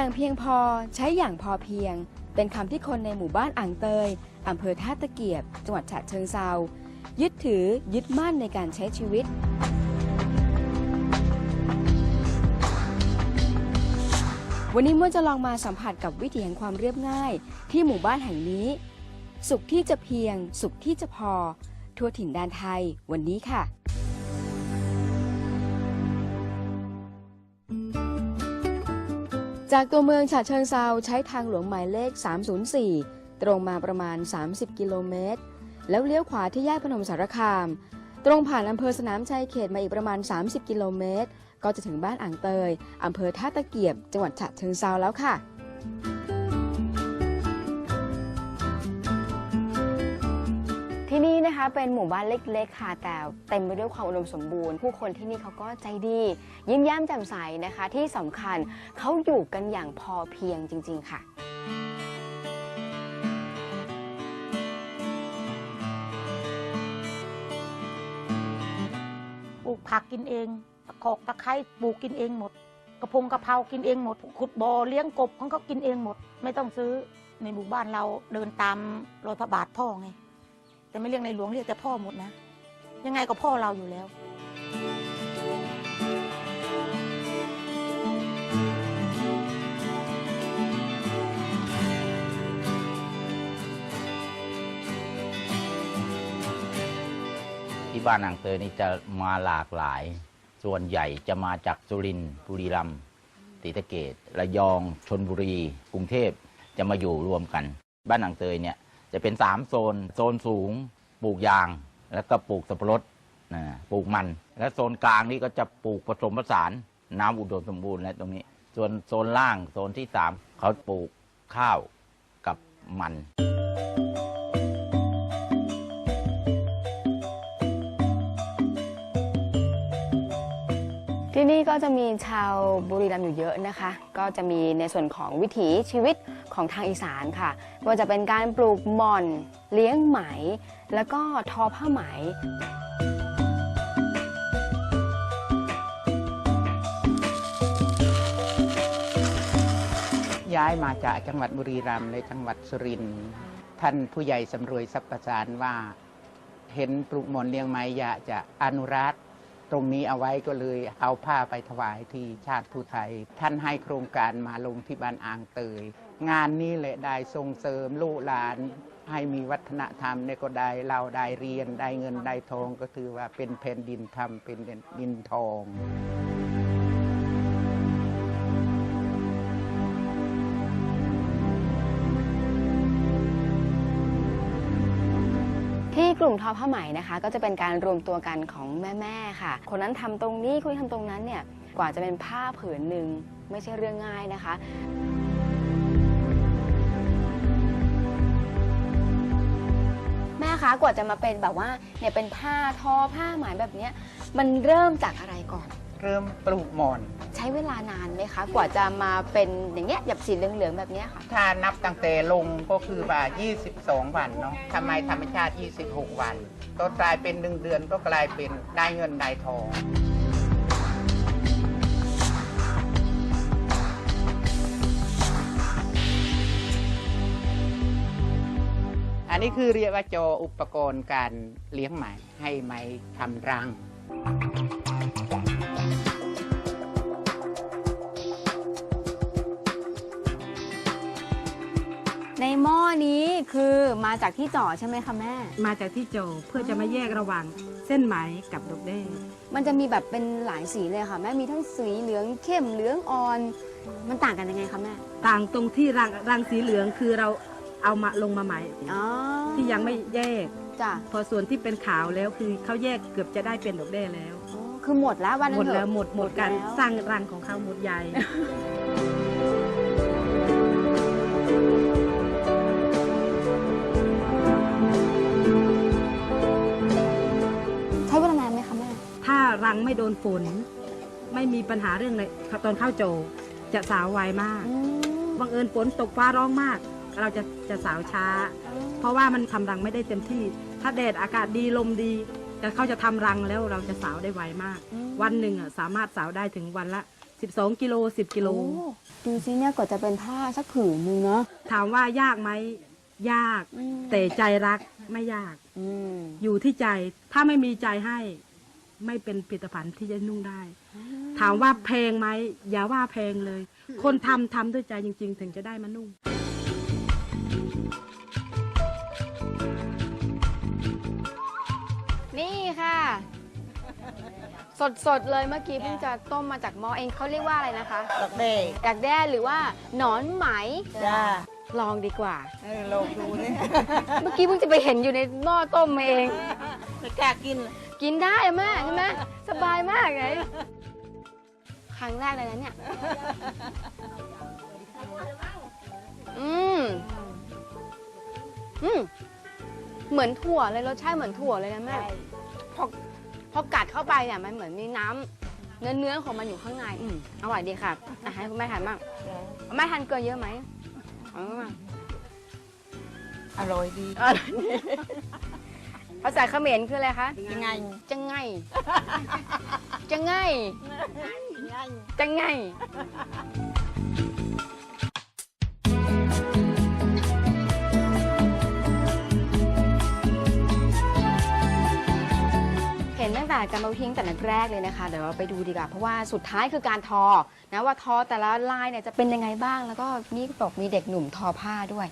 อย่างเพียงพอใช้อย่างพอเพียง เป็นคำที่คนในหมู่บ้านอ่างเตยอำเภอท่าตะเกียบ จังหวัดฉะเชิงเซายึดถือยึดมั่นในการใช้ชีวิต วันนี้ม่วนจะลองมาสัมผัสกับวิถีแห่งความเรียบง่าย ที่หมู่บ้านแห่งนี้ สุขที่จะเพียง สุขที่จะพอ ทั่วถิ่นแดนไทยวันนี้ค่ะ จากตัวเมืองฉะเชิงเซาใช้ทางหลวงหมายเลข 304 ตรงมาประมาณ 30 กิโลเมตร แล้วเลี้ยวขวาที่แยกพนมสารคาม ตรงผ่านอำเภอสนามชัยเขตมาอีกประมาณ 30 กิโลเมตร ก็จะถึงบ้านอ่างเตยอำเภอท่าตะเกียบ จังหวัดฉะเชิงเซาแล้วค่ะ นะคะ เป็นหมู่บ้านเล็กๆ ค่ะ แต่เต็มไปด้วยความอุดมสมบูรณ์ ผู้คนที่นี่เขาก็ใจดี ยิ้มแย้มแจ่มใสนะคะ ที่สำคัญเขาอยู่กันอย่างพอเพียงจริง ๆ ค่ะปลูกผักกินเองตะขอกตะไคร้ปลูกกินเองหมด กระพงกระเพรากินเองหมด ขุดบ่อเลี้ยงกบของเขาก็กินเองหมด ไม่ต้องซื้อในหมู่บ้านเราเดินตามรอยพระบาทพ่อไง แต่ไม่เรียกในหลวงเรียกแต่พ่อหมดนะ ยังไงก็พ่อเราอยู่แล้ว ที่บ้านอ่างเตยนี่จะมาหลากหลาย ส่วนใหญ่จะมาจากสุรินทร์บุรีรัมย์ศรีสะเกดระยองชนบุรี กรุงเทพจะมาอยู่รวมกัน บ้านอ่างเตยเนี่ยจะเป็นสามโซน โซนสูง ปลูกยาง แล้วก็ปลูกสับปะรดนะปลูกมัน และโซนกลางนี่ก็จะปลูกผสมผสานน้ำอุดมสมบูรณ์และตรงนี้ ส่วนโซนล่างโซนที่สามเขาปลูกข้าวกับมัน จะมีชาวบุรีรัมย์อยู่เยอะนะคะ ก็จะมีในส่วนของวิถีชีวิตของทางอีสานค่ะว่าจะเป็นการปลูกหม่อนเลี้ยงไหม แล้วก็ทอผ้าไหมย้ายมาจากจังหวัดบุรีรัมย์และจังหวัดสุรินทร์ท่านผู้ใหญ่สำรวยทรัพย์ประสานว่า เห็นปลูกหมอนเลี้ยงไม้อยากจะอนุรักษ์ ตรงนี้เอาไว้ก็เลยเอาผ้าไปถวายที่ชาติผู้ไทย ท่านให้โครงการมาลงที่บ้านอ่างเตย งานนี้แหละได้ส่งเสริมลูกหลาน ให้มีวัฒนธรรมในก็ได้เราได้เรียนได้เงินได้ทองก็ถือว่าเป็นแผ่นดินธรรมเป็นแผ่นดินทอง ลุ่มทอผ้าไหมนะคะ ก็จะเป็นการรวมตัวกันของแม่ๆค่ะ คนนั้นทำตรงนี้คนนี้ทำตรงนั้นเนี่ยกว่าจะเป็นผ้าผืนหนึ่งไม่ใช่เรื่องง่ายนะคะแม่คะกว่าจะมาเป็นแบบว่าเนี่ยเป็นผ้าทอผ้าไหมแบบเนี้ยมันเริ่มจากอะไรก่อน เริ่มปลูกหมอน ใช้เวลานานไหมคะ กว่าจะมาเป็นอย่างเงี้ยหยับสีเหลืองๆแบบเนี้ยค่ะ ถ้านับตั้งแต่ลงก็คือว่า22 วันเนาะทำไมธรรมชาติ 26 วัน ก็กลายเป็นหนึ่งเดือนก็กลายเป็นได้เงินได้ทองอันนี้คือเรียกว่าจออุปกรณ์การเลี้ยงไหมให้ไหมทำรัง ในหม้อนี้คือมาจากที่จ่อใช่ไหมคะแม่ มาจากที่โจเพื่อจะมาแยกระหว่างเส้นไหมกับดอกเด้มันจะมีแบบเป็นหลายสีเลยค่ะ แม่มีทั้งสีเหลืองเข้มเหลืองอ่อน มันต่างกันยังไงคะแม่ต่างตรงที่รังรังสีเหลืองคือเราเอามาลงมาใหม่อ๋อที่ยังไม่แยก จ้ะพอส่วนที่เป็นขาวแล้วคือเขาแยกเกือบจะได้เป็นดอกเด้แล้ว อ๋อคือหมดแล้ววันนั้หมนดเถอะ แล้วหมดหมดการแล้ว สร้างรังของเขาหมดใหญ่ รังไม่โดนฝน ไม่มีปัญหาเรื่องเลยตอนเข้าโจจะสาวไวมากอืมบังเอิญฝนตกฟ้าร้องมาก เราจะจะสาวช้า เพราะว่ามันทำรังไม่ได้เต็มที่ ถ้าแดดอากาศดีลมดีแต่เขาจะทำรังแล้วเราจะสาวได้ไวมากอืมวันหนึ่งอะสามารถสาวได้ถึงวันละ 12 กิโล 10 กิโลโอ้ดูสิเนี่ยกว่าจะเป็นผ้าสักผืนนึงเนาะถามว่ายากไหมยากอืมแต่ใจรักไม่ยากอืมอยู่ที่ใจถ้าไม่มีใจให้ ไม่เป็นผลิตภัณฑ์ที่จะนุ่งได้ ถามว่าแพงไหมอย่าว่าแพงเลย คนทำทำด้วยใจจริง ๆ ถึงจะได้มานุ่ง นี่ค่ะ สดสดๆเลยเมื่อกี้เพิ่งจะต้มมาจากหม้อเองเขาเรียกว่าอะไรนะคะดอกเด้ดักแด้หรือว่าหนอนไหมจ้าลองดีกว่า เออลองดูนี่ เมื่อกี้เพิ่งจะไปเห็นอยู่ในหม้อต้มมาเอง ไม่กล้ากิน กินได้อะแม่ใช่ไหมสบายมากเลยครั้งแรกเลยนะเนี่ย อืม อืม เหมือนถั่วเลยรสชาติเหมือนถั่วเลยนะแม่ พอพอกัดเข้าไปเนี่ยมันเหมือนมีน้ำเนื้อเนื้อของมันอยู่ข้างใน อืมอร่อยดีค่ะอะให้คุณแม่ทานบ้างแม่ทานเกลือเยอะไหมเอามาอร่อยดี ภาษาเขมรคืออะไรคะยังไงจะไงจะไงยังไงจะไงเห็นตั้งแต่การมาทิ้งแต่แรกเลยนะคะ เดี๋ยวเราไปดูดีกว่า เพราะว่าสุดท้ายคือการทอ นะว่าทอแต่ละลายเนี่ยจะเป็นยังไงบ้าง แล้วก็นี่บอกมีเด็กหนุ่มทอผ้าด้วย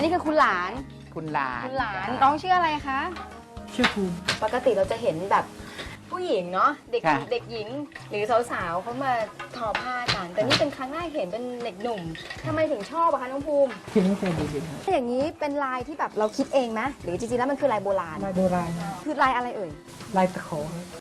นนี้คือคุณหลาน คุณหลานคุณหลานน้องชื่ออะไรคะ ชื่อภูมิ ปกติเราจะเห็นแบบผู้หญิงเนาะเด็กค่ะ เด็กหญิงหรือสาวๆเขามาทอผ้ากัน แต่นี่เป็นครั้งแรกเห็นเป็นเด็กหนุ่มทำไมถึงชอบอะคะน้องภูมิคิดตั้งแต่เด็กอย่างนี้เป็นลายที่แบบเราคิดเองไหมหรือจริงๆแล้วมันคือลายโบราณๆลายโบราณคือลายอะไรเอ่ยลายตะขออัน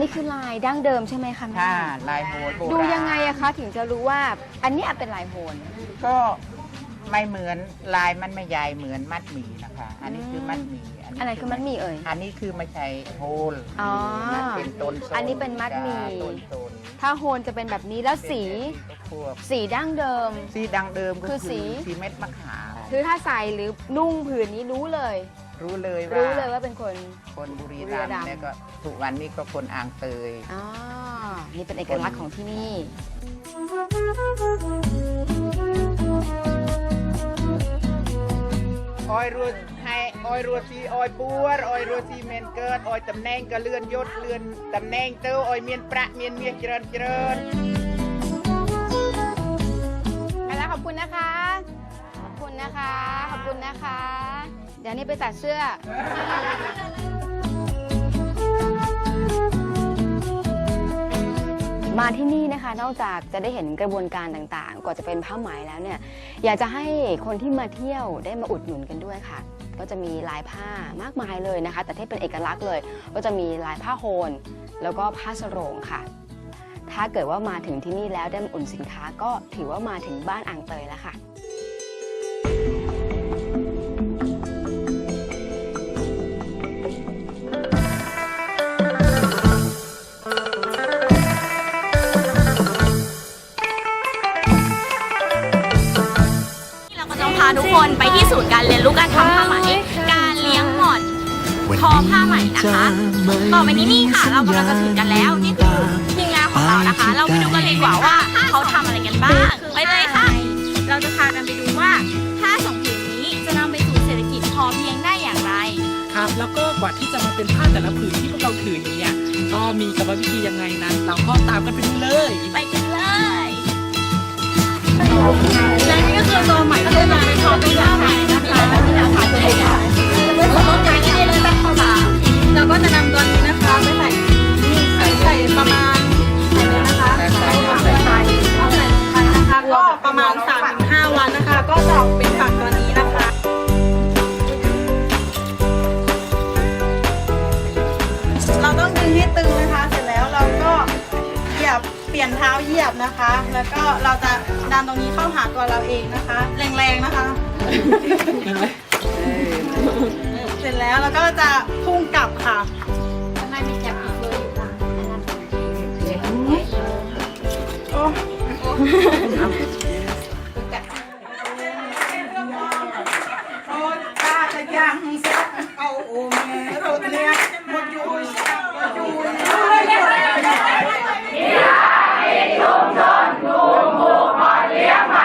นี้คือลายดั้งเดิมใช่ไหมคะแม่ค่ะลายโหดโบราณดูยังไงอะคะถึงจะรู้ว่าอันเนี้ยเป็นลายโหน ก็ไม่เหมือนลายมันไม่ใหญ่เหมือนมัดหมี่นะคะ อันนี้คือมัดหมี่อะไรคือมัดหมี่เอ่ยอันนี้คือไม่ใช่โฮลอ๋อมันเป็นต้นส้มอันนี้เป็นมัดหมี่ จ้าต้นต้นถ้าโฮนจะเป็นแบบนี้แล้วสีพวกสีดั้งเดิม สีดังเดิมก็คือสี สีเม็ดมะขาม คือถ้าใส่หรือนุ่งผืนนี้รู้เลย รู้เลยว่ารู้เลยว่าเป็นคน คนบุรีบุรีรัรัมมย์ ย์แล้วก็ทุกวันนี้ก็คนอ่างเตย อ๋อนี่เป็นเอกลักษณ์ของที่นี่ ออยรัวให้ออยรัวซีออยปัวออยรัวซีเมนเกิดออยตำแหน่งก็เลื่อนยศเลื่อนตำแหน่งเต้าออยเมียนประเมียนเมียเจริญเจริญ ดี๋ยวนี้ไปตัดเสื้อ มาที่นี่นะคะ นอกจากจะได้เห็นกระบวนการต่างๆ กว่าจะเป็นผ้าไหมแล้วเนี่ย อยากจะให้คนที่มาเที่ยวได้มาอุดหนุนกันด้วยค่ะ ก็จะมีลายผ้ามากมายเลยนะคะ แต่ที่เป็นเอกลักษณ์เลย ก็จะมีลายผ้าโฮนแล้วก็ผ้าสโรงค่ะ ถ้าเกิดว่ามาถึงที่นี่แล้วได้มาอุ่นสินค้า ก็ถือว่ามาถึงบ้านอ่างเตยแล้วค่ะ คนไปที่ศูนย์การเรียนรู้การทำผ้าไหมการเลี้ยงหม่อนทอผ้าไหมนะคะ ต่อไปนี้นี่ค่ะเรากำลังจะถึงกันแล้วนี่คือทีมงานของเรานะคะ เราไปดูกันเลยดีกว่าว่าเขาทำอะไรกันบ้างไปเลยค่ะ เราจะพากันไปดูว่าผ้าสองผืนนี้จะนำไปสู่เศรษฐกิจพอเพียงได้อย่างไร ครับแล้วก็กว่าที่จะมาเป็นผ้าแต่ละผืนที่พวกเราถืออยู่เนี่ยก็มีกรรมวิธียังไงนั้น เราก็ตามกันไปดูเลย ไปกันเลย และนี่ก็คือตัวใหม่ที่จะนำไปทอเป็นผ้าไหมนะคะนะคะตัวใหญ่ๆต้นไม้ที่ได้เลยตั้งเข้า เปลี่ยนเท้าเหยียบนะคะ แล้วก็เราจะดันตรงนี้เข้าหาตัวเราเองนะคะ แรงๆนะคะ เสร็จแล้วเราก็จะพุ่งกลับค่ะโอ้ตาจะยังสักเอาโอเมโรเนียหมดอยู่หมดอยู่ 为中生之崛起而！